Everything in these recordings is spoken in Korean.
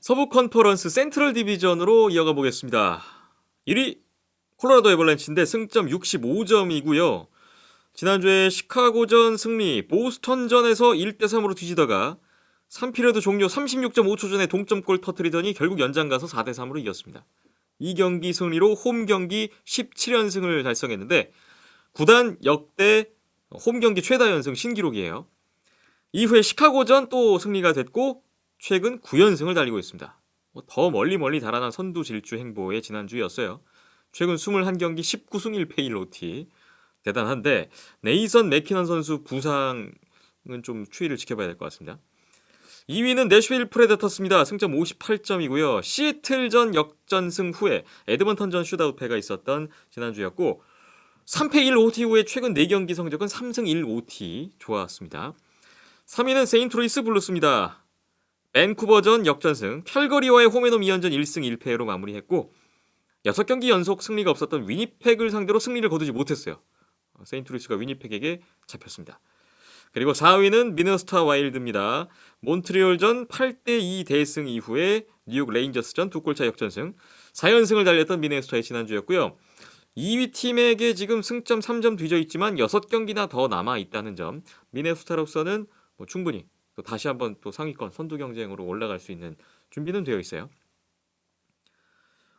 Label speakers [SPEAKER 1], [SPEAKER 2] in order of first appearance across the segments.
[SPEAKER 1] 서부 컨퍼런스 센트럴 디비전으로 이어가 보겠습니다. 1위 콜로라도 에벌랜치인데 승점 65점이고요. 지난주에 시카고전 승리, 보스턴전에서 1대 3으로 뒤지다가 3피리어드 종료 36.5초 전에 동점골 터트리더니 결국 연장 가서 4대 3으로 이겼습니다. 이 경기 승리로 홈 경기 17연승을 달성했는데 구단 역대 홈 경기 최다 연승 신기록이에요. 이후에 시카고전 또 승리가 됐고 최근 9연승을 달리고 있습니다. 뭐더 멀리 멀리 달아난 선두 질주 행보의 지난주였어요. 최근 21경기 19승 1패 1OT 대단한데 네이선 맥키넌 선수 부상은 좀 추이를 지켜봐야 될 것 같습니다. 2위는 내슈윌 프레데터스입니다. 승점 58점이고요. 시애틀전 역전승 후에 에드먼턴전 슈다웃 패가 있었던 지난주였고 3패 1OT 후에 최근 4경기 성적은 3승 1OT 좋았습니다. 3위는 세인트루이스 블루스입니다. 밴쿠버전 역전승, 캘거리와의 홈앤홈 2연전 1승 1패로 마무리했고 6경기 연속 승리가 없었던 위니펙을 상대로 승리를 거두지 못했어요. 세인트루이스가 위니펙에게 잡혔습니다. 그리고 4위는 미네소타 와일드입니다. 몬트리올전 8대2 대승 이후에 뉴욕 레인저스전 두 골차 역전승 4연승을 달렸던 미네소타의 지난주였고요. 2위 팀에게 지금 승점 3점 뒤져 있지만 6경기나 더 남아 있다는 점 미네소타로서는 뭐 충분히 또 다시 한번 또 상위권 선두 경쟁으로 올라갈 수 있는 준비는 되어 있어요.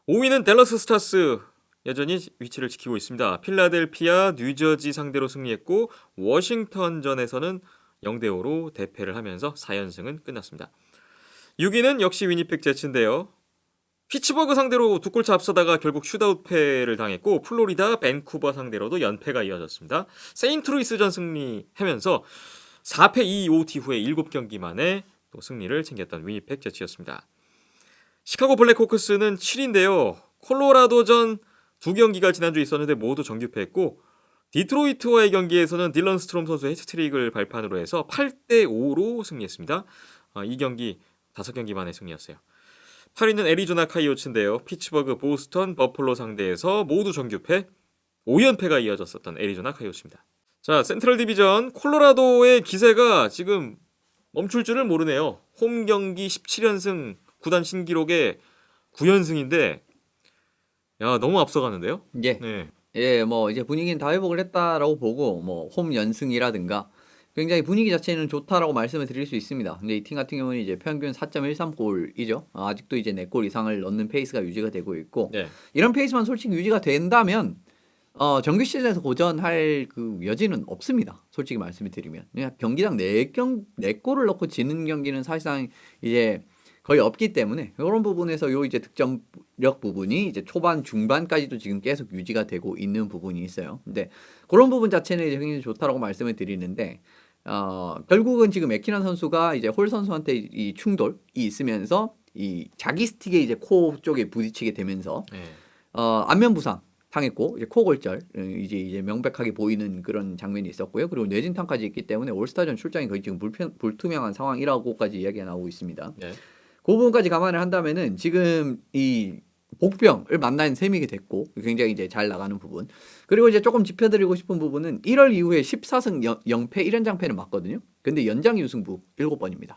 [SPEAKER 1] 5위는 댈러스 스타스 여전히 위치를 지키고 있습니다. 필라델피아, 뉴저지 상대로 승리했고 워싱턴전에서는 0대 5로 대패를 하면서 4연승은 끝났습니다. 6위는 역시 위니펙 제츠인데요. 피츠버그 상대로 두 골차 앞서다가 결국 슈다웃패를 당했고 플로리다, 밴쿠버 상대로도 연패가 이어졌습니다. 세인트루이스전 승리하면서 4패 2 OT 후에 7경기 만에 또 승리를 챙겼던 위니펙 제츠였습니다. 시카고 블랙호크스는 7인데요. 콜로라도전 두 경기가 지난주에 있었는데 모두 정규패했고 디트로이트와의 경기에서는 딜런 스트롬 선수의 해트트릭을 발판으로 해서 8대 5로 승리했습니다. 아, 이 경기 5경기 만의 승리였어요. 8위는 애리조나 카이오츠인데요. 피츠버그, 보스턴, 버플로 상대에서 모두 정규패 5연패가 이어졌었던 애리조나 카이오츠입니다. 자, 센트럴 디비전 콜로라도의 기세가 지금 멈출 줄을 모르네요. 홈 경기 17연승 구단 신기록에 9연승인데 야, 너무 앞서가는데요?
[SPEAKER 2] 예.
[SPEAKER 1] 네.
[SPEAKER 2] 예, 뭐 이제 분위기는 다 회복을 했다라고 보고 뭐 홈 연승이라든가 굉장히 분위기 자체는 좋다라고 말씀을 드릴 수 있습니다. 근데 이 팀 같은 경우는 이제 평균 4.13골이죠. 아직도 이제 4골 이상을 넣는 페이스가 유지가 되고 있고
[SPEAKER 1] 네.
[SPEAKER 2] 이런 페이스만 솔직히 유지가 된다면 어, 정규 시즌에서 고전할 그 여지는 없습니다. 솔직히 말씀을 드리면. 그냥 경기당 4경 4골을 넣고 지는 경기는 사실상 이제 거의 없기 때문에 이런 부분에서 요 이제 득점력 부분이 이제 초반 중반까지도 지금 계속 유지가 되고 있는 부분이 있어요. 근데 그런 부분 자체는 이제 굉장히 좋다라고 말씀을 드리는데 어 결국은 지금 에키난 선수가 이제 홀 선수한테 이 충돌이 있으면서 이 자기 스틱에 이제 코 쪽에 부딪히게 되면서
[SPEAKER 1] 네.
[SPEAKER 2] 어 안면 부상 당했고 이제 코골절 음, 이제 이제 명백하게 보이는 그런 장면이 있었고요. 그리고 뇌진탕까지 있기 때문에 올스타전 출장이 거의 지금 불편, 불투명한 상황이라고까지 이야기가 나오고 있습니다.
[SPEAKER 1] 네.
[SPEAKER 2] 그 부분까지 감안을 한다면은 지금 이 복병을 만난 셈이게 됐고 굉장히 이제 잘 나가는 부분 그리고 이제 조금 짚어드리고 싶은 부분은 1월 이후에 14승 0, 패 1연장패는 맞거든요. 근데 연장 유승부 7번입니다.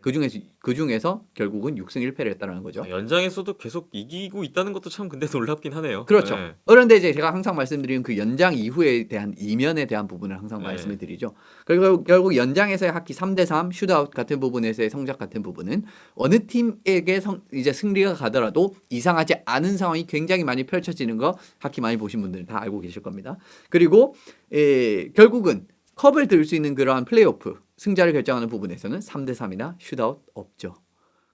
[SPEAKER 2] 그 중에서 그 중에서 결국은 6승 1패를 했다는 거죠.
[SPEAKER 1] 아, 연장에서도 계속 이기고 있다는 것도 참 근데 놀랍긴 하네요.
[SPEAKER 2] 그렇죠.
[SPEAKER 1] 네.
[SPEAKER 2] 그런데 이제 제가 항상 말씀드리는 그 연장 이후에 대한 이면에 대한 부분을 항상
[SPEAKER 1] 네.
[SPEAKER 2] 말씀을 드리죠. 그리고 결국 연장에서의 학기 3대 3 슈트아웃 같은 부분에서의 성적 같은 부분은 어느 팀에게 성, 이제 승리가 가더라도 이상하지 않은 상황이 굉장히 많이 펼쳐지는 거 학기 많이 보신 분들은 다 알고 계실 겁니다. 그리고 에, 결국은 컵을 들 수 있는 그러한 플레이오프 승자를 결정하는 부분에서는 3대 3이나 슈트아웃 없죠.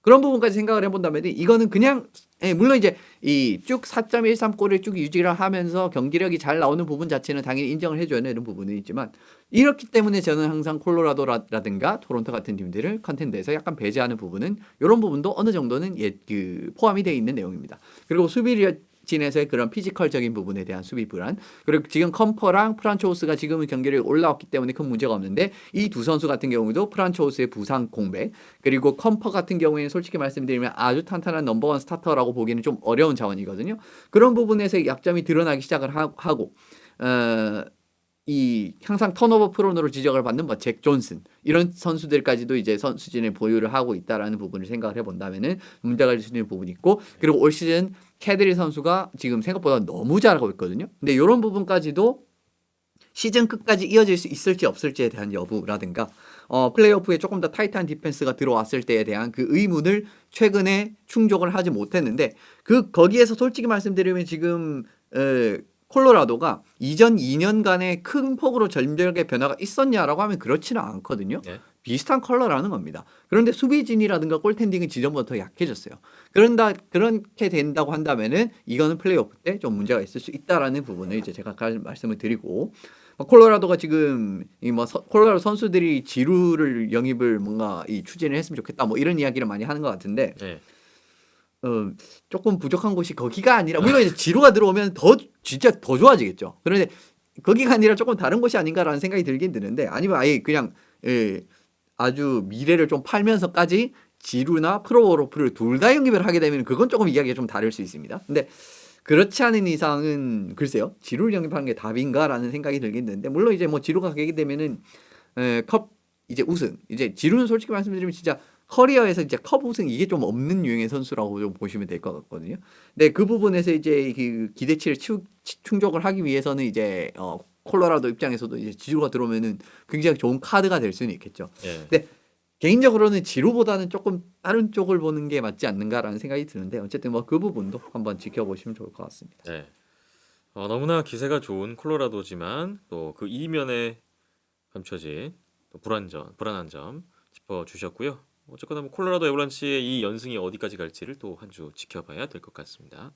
[SPEAKER 2] 그런 부분까지 생각을 해본다면 이거는 그냥 예, 물론 이제 이 쭉 4.13골을 쭉 유지를 하면서 경기력이 잘 나오는 부분 자체는 당연히 인정을 해줘야 되는 부분은 있지만 이렇기 때문에 저는 항상 콜로라도라든가 토론토 같은 팀들을 컨텐츠에서 약간 배제하는 부분은 이런 부분도 어느 정도는 예, 그 포함이 되어 있는 내용입니다. 그리고 수비 진에서의 그런 피지컬적인 부분에 대한 수비 불안. 그리고 지금 컴퍼랑 프란초스가 지금은 경기력이 올라왔기 때문에 큰 문제가 없는데 이 두 선수 같은 경우도 프란초스의 부상 공백 그리고 컴퍼 같은 경우에는 솔직히 말씀드리면 아주 탄탄한 넘버원 스타터라고 보기는 좀 어려운 자원이거든요. 그런 부분에서 약점이 드러나기 시작을 하, 고 어, 이 항상 턴오버 프로노로 지적을 받는 뭐 잭 존슨 이런 선수들까지도 이제 선수진을 보유를 하고 있다라는 부분을 생각을 해본다면은 문제가 될 수 있는 부분이 있고 그리고 올 시즌 캐드리 선수가 지금 생각보다 너무 잘하고 있거든요. 근데 이런 부분까지도 시즌 끝까지 이어질 수 있을지 없을지에 대한 여부라든가 어, 플레이오프에 조금 더 타이트한 디펜스가 들어왔을 때에 대한 그 의문을 최근에 충족을 하지 못했는데 그 거기에서 솔직히 말씀드리면 지금 에, 콜로라도가 이전 2년간의 큰 폭으로 전력의 변화가 있었냐라고 하면 그렇지는 않거든요.
[SPEAKER 1] 네.
[SPEAKER 2] 비슷한 컬러라는 겁니다. 그런데 수비진이라든가 골텐딩은 지전부터 더 약해졌어요. 그런다 그렇게 된다고 한다면은 이거는 플레이오프 때 좀 문제가 있을 수 있다라는 부분을 이제 제가 가- 말씀을 드리고 뭐 콜로라도가 지금 이 뭐 콜로라도 선수들이 지루를 영입을 뭔가 이 추진을 했으면 좋겠다 뭐 이런 이야기를 많이 하는 것 같은데
[SPEAKER 1] 네.
[SPEAKER 2] 어, 조금 부족한 곳이 거기가 아니라 물론 이제 지루가 들어오면 더 진짜 더 좋아지겠죠. 그런데 거기가 아니라 조금 다른 곳이 아닌가라는 생각이 들긴 드는데 아니면 아예 그냥 예, 아주 미래를 좀 팔면서까지 지루나 프로로프를 둘 다 영입을 하게 되면 그건 조금 이야기가 좀 다를 수 있습니다. 근데 그렇지 않은 이상은 글쎄요 지루를 영입하는 게 답인가라는 생각이 들긴 드는데 물론 이제 뭐 지루가 가게 되면은 에, 컵 이제 우승 이제 지루는 솔직히 말씀드리면 진짜 커리어에서 이제 컵 우승 이게 좀 없는 유형의 선수라고 좀 보시면 될 것 같거든요. 근데 그 부분에서 이제 그 기대치를 치우, 치- 충족을 하기 위해서는 이제 어 콜로라도 입장에서도 이제 지루가 들어오면은 굉장히 좋은 카드가 될 수는 있겠죠.
[SPEAKER 1] 네.
[SPEAKER 2] 개인적으로는 지루보다는 조금 다른 쪽을 보는 게 맞지 않는가라는 생각이 드는데 어쨌든 뭐 그 부분도 한번 지켜보시면 좋을 것 같습니다.
[SPEAKER 1] 네. 어, 너무나 기세가 좋은 콜로라도지만 또 그 이면에 감춰진 또 불안전, 불안한 점 짚어 주셨고요. 어쨌거나 뭐 콜로라도 에버란치의 이 연승이 어디까지 갈지를 또 한 주 지켜봐야 될 것 같습니다.